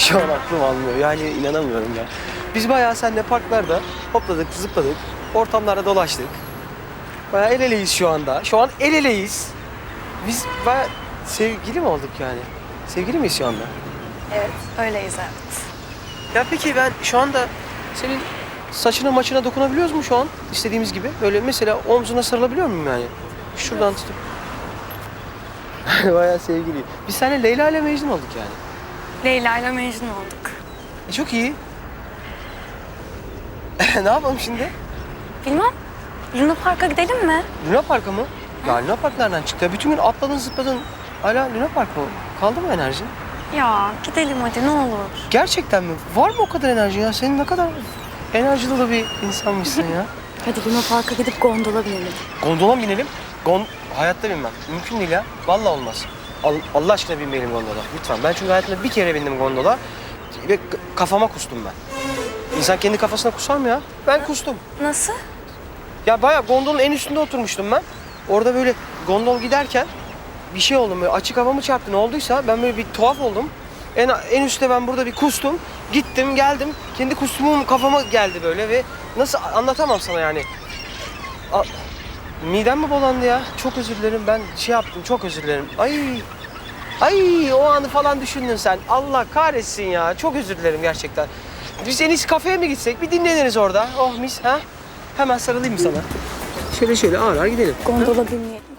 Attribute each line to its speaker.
Speaker 1: Şu an aklım almıyor. Yani inanamıyorum ya. Biz bayağı seninle parklarda hopladık, zıpladık. Ortamlarda dolaştık. Bayağı el eleyiz şu anda. Şu an el eleyiz. Biz bayağı sevgili mi olduk yani? Sevgili miyiz şu anda?
Speaker 2: Evet, öyleyiz evet.
Speaker 1: Ya peki ben şu anda senin saçına maçına dokunabiliyoruz mu şu an? istediğimiz gibi. Böyle mesela omzuna sarılabiliyor muyum yani? Şuradan tutup. Bayağı sevgili. Biz seninle Leyla ile Mecnun olduk yani.
Speaker 2: Leyla ile Mecnun olduk.
Speaker 1: E çok iyi. ne yapalım şimdi?
Speaker 2: Bilmem, Luna Park'a gidelim mi?
Speaker 1: Luna Park'a mı? Ya Luna Park nereden çıktı? Ya bütün gün atladın zıpladın. Hala Luna Park mı? Kaldı mı enerjin?
Speaker 2: Ya gidelim hadi ne olur.
Speaker 1: Gerçekten mi? Var mı o kadar enerji ya? Senin ne kadar enerji dolu bir insanmışsın ya.
Speaker 2: Hadi Luna Park'a gidip gondola binelim.
Speaker 1: Gondola mı binelim? Gon hayatta binmem. Mümkün değil ya. Vallahi olmaz. Al- Allah aşkına binmeyelim gondola. Lütfen. Ben çünkü hayatımda bir kere bindim gondola ve kafama kustum ben. İnsan kendi kafasına kusar mı ya? Ben kustum.
Speaker 2: Nasıl?
Speaker 1: Ya bayağı gondolun en üstünde oturmuştum ben. Orada böyle gondol giderken bir şey oldu böyle açık hava mı çarptı ne olduysa ben böyle bir tuhaf oldum. En, en üstte ben burada bir kustum. Gittim geldim. Kendi kustumum kafama geldi böyle ve nasıl anlatamam sana yani. A- midem mi bulandı ya? Çok özür dilerim ben şey yaptım çok özür dilerim. Ay Ay o anı falan düşündün sen. Allah kahretsin ya. Çok özür dilerim gerçekten. Biz en iyisi kafeye mi gitsek? Bir dinleniriz orada. Oh mis ha? Hemen sarılayım mı sana? Şöyle şöyle ağır ağır gidelim.
Speaker 2: Gondola binmeyelim.